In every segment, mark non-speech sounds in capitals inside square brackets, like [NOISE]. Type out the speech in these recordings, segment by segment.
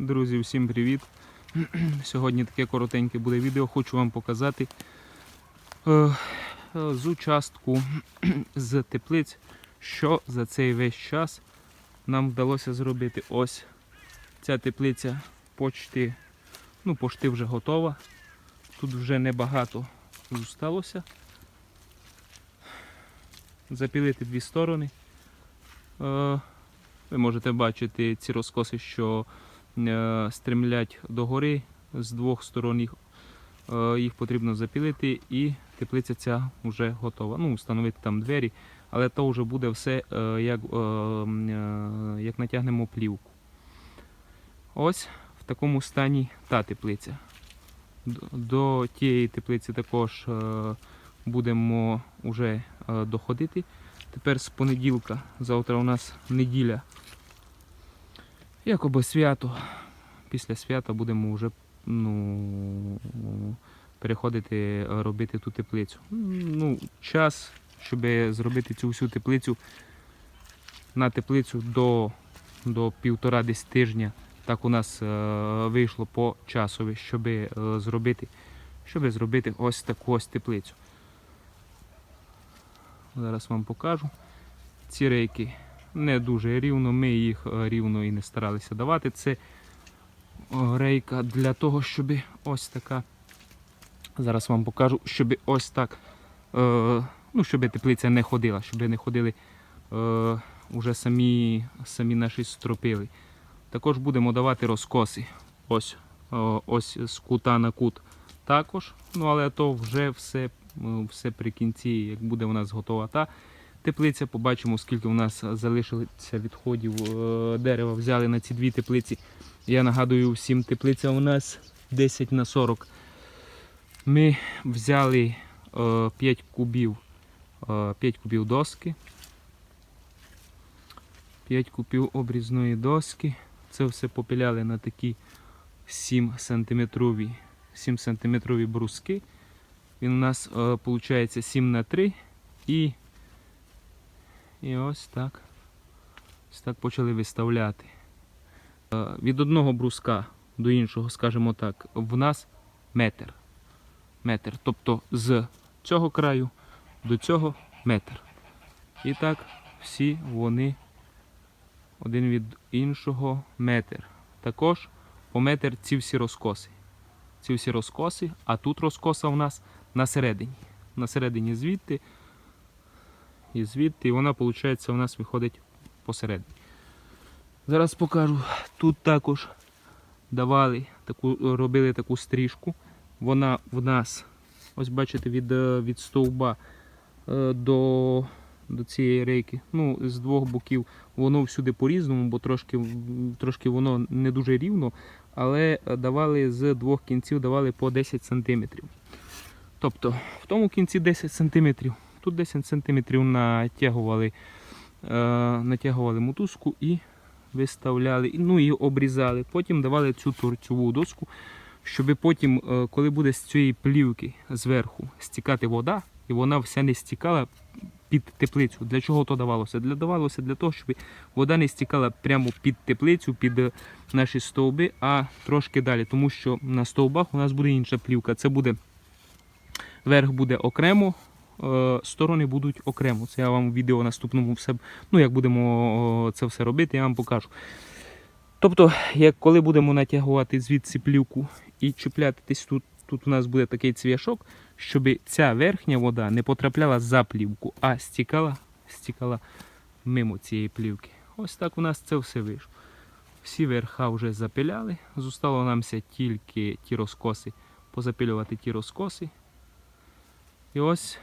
Друзі, всім привіт! [CLEARS THROAT] Сьогодні таке коротеньке буде відео. Хочу вам показати е, е, з участку [CLEARS THROAT] з теплиць, що за цей весь час нам вдалося зробити. Ось ця теплиця почти, ну, почти вже готова. Тут вже небагато зосталося. Запілити дві сторони. Е, ви можете бачити ці розкоси, що стремлять догори з двох сторон. Їх, е, їх потрібно запілити і теплиця ця вже готова. Ну, встановити там двері, але то вже буде все, е, як, е, е, як натягнемо плівку. Ось в такому стані та теплиця. До тієї теплиці також е, будемо вже е, доходити. Тепер з понеділка, завтра у нас неділя. Якоби свято. Після свята будемо вже ну, переходити робити ту теплицю. Ну, час, щоб зробити цю всю теплицю на теплицю до, до півтора десь тижня. Так у нас е, вийшло по часові, щоб е, зробити, щоб зробити ось таку ось теплицю. Зараз вам покажу. Ці рейки не дуже рівно, ми їх е, рівно і не старалися давати. Це е, рейка для того, щоб ось така. Зараз вам покажу, щоб ось так. Е, ну, щоб теплиця не ходила, щоб не ходили уже самі, самі наші стропили. Також будемо давати розкоси. Ось, ось з кута на кут також. Ну, але то вже все, все при кінці, як буде у нас готова та теплиця, побачимо, скільки у нас залишилося відходів е, дерева. Взяли на ці дві теплиці. Я нагадую всім, теплиця у нас 10 на 40. Ми взяли е, 5 кубів, е, 5 кубів доски. 5 кубів обрізної доски. Це все попіляли на такі 7 сантиметрові, 7 сантиметрові бруски. Він у нас виходить 7 на 3 і, і ось так. Ось так почали виставляти. Е, Від одного бруска до іншого, скажімо так, в нас метр. Метр. Тобто з цього краю до цього метр. І так всі вони один від іншого метр. Також по метр ці всі розкоси. Ці всі розкоси, а тут розкоса у нас на середині. На середині звідти. І звідти, і вона, виходить, у нас виходить посередині. Зараз покажу. Тут також давали таку, робили таку стрижку. Вона в нас, ось бачите, від, е, від стовба е, до, до цієї рейки. Ну, з двох боків воно всюди по-різному, бо трошки, трошки воно не дуже рівно, але давали з двох кінців давали по 10 см. Тобто в тому кінці 10 см, тут 10 см натягували, е, натягували мотузку і виставляли, ну і обрізали. Потім давали цю торцьову доску, щоб потім, е, коли буде з цієї плівки зверху стікати вода, і вона вся не стікала під теплицю. Для чого то давалося? Для давалося для того, щоб вода не стікала прямо під теплицю, під е, наші стовби, а трошки далі, тому що на стовбах у нас буде інша плівка. Це буде верх буде окремо, сторони будуть окремо. Це я вам в відео наступному все, ну як будемо це все робити, я вам покажу. Тобто, як коли будемо натягувати звідси плівку і чіпляти десь тут, тут у нас буде такий цвяшок, щоб ця верхня вода не потрапляла за плівку, а стікала, стікала мимо цієї плівки. Ось так у нас це все вийшло. Всі верха вже запиляли. Зостало намся тільки ті розкоси, позапилювати ті розкоси. І ось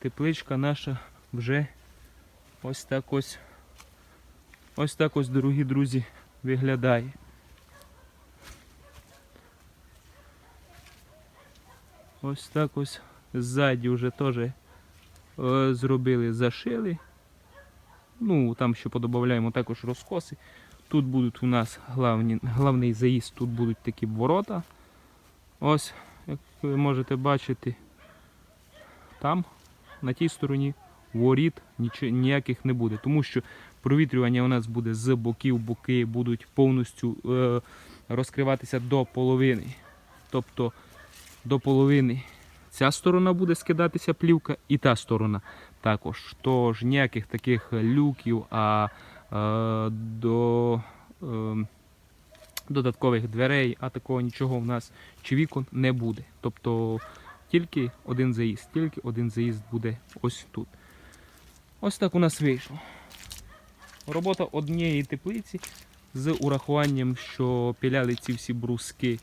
тепличка наша вже ось так ось. Ось так ось, дорогі друзі, виглядає. Ось так ось ззаді вже теж е, зробили, зашили. Ну, там ще подобавляємо також розкоси. Тут будуть у нас главні, главний заїзд, тут будуть такі ворота. Ось, як ви можете бачити, там, на тій стороні, воріт ніяких не буде. Тому що Провітрювання у нас буде з боків, боки будуть повністю е, розкриватися до половини. Тобто до половини ця сторона буде скидатися плівка і та сторона також. Тож ніяких таких люків, а е, до е, додаткових дверей, а такого нічого в нас чи вікон не буде. Тобто тільки один заїзд, тільки один заїзд буде ось тут. Ось так у нас вийшло. Робота однієї теплиці з урахуванням, що піляли ці всі бруски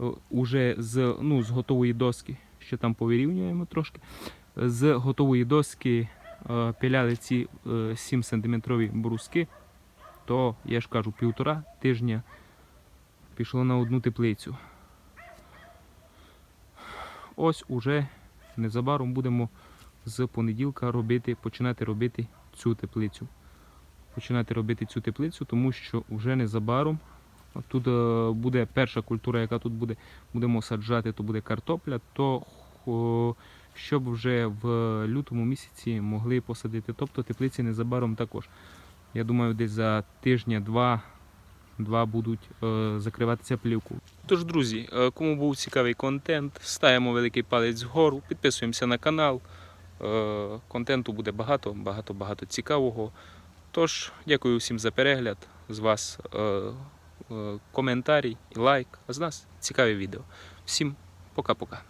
е, уже з, ну, з готової доски, що там повирівнюємо трошки. З готової доски е, піляли ці е, 7 см бруски, то я ж кажу, півтора тижня пішло на одну теплицю. Ось уже незабаром будемо з понеділка робити, починати робити цю теплицю. Починати робити цю теплицю, тому що вже незабаром тут е, буде перша культура, яка тут буде, будемо саджати, то буде картопля, то щоб вже в лютому місяці могли посадити. Тобто теплиці незабаром також. Я думаю, десь за тижня-два два будуть е, закриватися плівку. Тож, друзі, е, кому був цікавий контент, ставимо великий палець вгору, підписуємося на канал. Е, контенту буде багато, багато, багато цікавого. Тож, дякую всім за перегляд. З вас коментарій лайк, а з нас цікаве відео. Всім пока-пока.